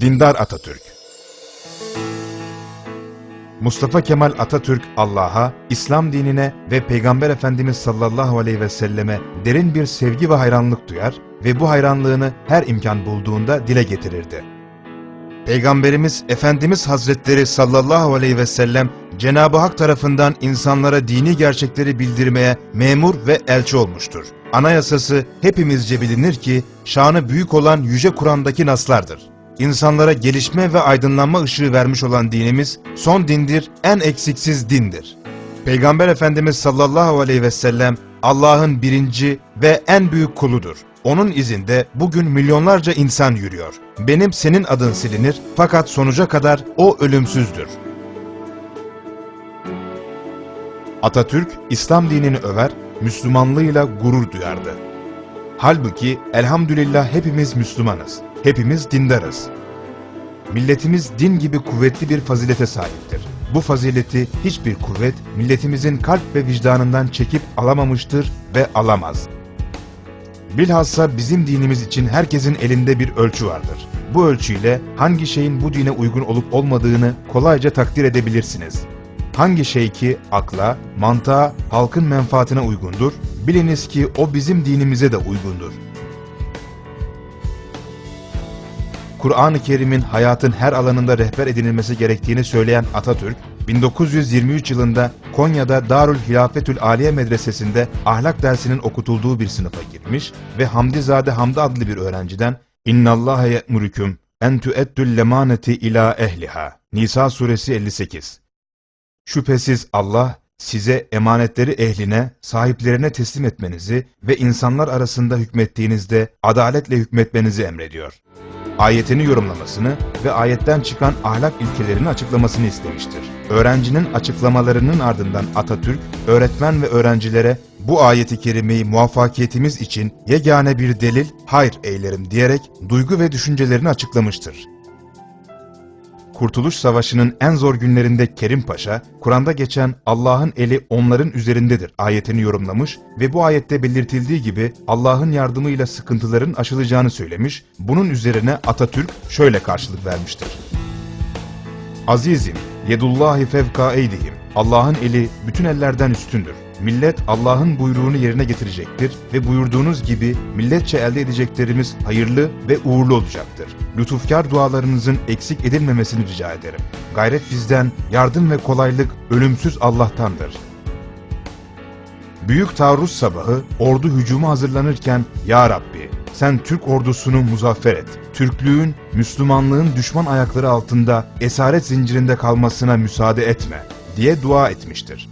Dindar Atatürk Mustafa Kemal Atatürk Allah'a, İslam dinine ve Peygamber Efendimiz sallallahu aleyhi ve selleme derin bir sevgi ve hayranlık duyar ve bu hayranlığını her imkan bulduğunda dile getirirdi. Peygamberimiz Efendimiz Hazretleri sallallahu aleyhi ve sellem Cenab-ı Hak tarafından insanlara dini gerçekleri bildirmeye memur ve elçi olmuştur. Anayasası hepimizce bilinir ki şanı büyük olan Yüce Kur'an'daki naslardır. İnsanlara gelişme ve aydınlanma ışığı vermiş olan dinimiz son dindir, en eksiksiz dindir. Peygamber Efendimiz sallallahu aleyhi ve sellem Allah'ın birinci ve en büyük kuludur. Onun izinde bugün milyonlarca insan yürüyor. Benim senin adın silinir fakat sonuca kadar o ölümsüzdür. Atatürk İslam dinini över, Müslümanlığıyla gurur duyardı. Halbuki elhamdülillah hepimiz Müslümanız, hepimiz dindarız. Milletimiz din gibi kuvvetli bir fazilete sahiptir. Bu fazileti hiçbir kuvvet milletimizin kalp ve vicdanından çekip alamamıştır ve alamaz. Bilhassa bizim dinimiz için herkesin elinde bir ölçü vardır. Bu ölçüyle hangi şeyin bu dine uygun olup olmadığını kolayca takdir edebilirsiniz. Hangi şey ki akla, mantığa, halkın menfaatine uygundur, biliniz ki o bizim dinimize de uygundur. Kur'an-ı Kerim'in hayatın her alanında rehber edinilmesi gerektiğini söyleyen Atatürk, 1923 yılında Konya'da Darül Hilafetül Aliye Medresesi'nde ahlak dersinin okutulduğu bir sınıfa girmiş ve Hamdizade Hamdi adlı bir öğrenciden İnnallâhe ye'murüküm en tü'eddül lemaneti ila ehliha. Nisa suresi 58 Şüphesiz Allah size emanetleri ehline, sahiplerine teslim etmenizi ve insanlar arasında hükmettiğinizde adaletle hükmetmenizi emrediyor. Ayetini yorumlamasını ve ayetten çıkan ahlak ilkelerini açıklamasını istemiştir. Öğrencinin açıklamalarının ardından Atatürk, öğretmen ve öğrencilere bu ayeti kerimeyi muvaffakiyetimiz için yegane bir delil, hayır eylerim diyerek duygu ve düşüncelerini açıklamıştır. Kurtuluş Savaşı'nın en zor günlerinde Kerim Paşa, Kur'an'da geçen Allah'ın eli onların üzerindedir ayetini yorumlamış ve bu ayette belirtildiği gibi Allah'ın yardımıyla sıkıntıların aşılacağını söylemiş, bunun üzerine Atatürk şöyle karşılık vermiştir. Azizim, yedullahi fevka eydihim. Allah'ın eli bütün ellerden üstündür. Millet Allah'ın buyruğunu yerine getirecektir ve buyurduğunuz gibi milletçe elde edeceklerimiz hayırlı ve uğurlu olacaktır. Lütufkar dualarınızın eksik edilmemesini rica ederim. Gayret bizden, yardım ve kolaylık ölümsüz Allah'tandır. Büyük taarruz sabahı ordu hücuma hazırlanırken Ya Rabbi sen Türk ordusunu muzaffer et. Türklüğün, Müslümanlığın düşman ayakları altında esaret zincirinde kalmasına müsaade etme diye dua etmiştir.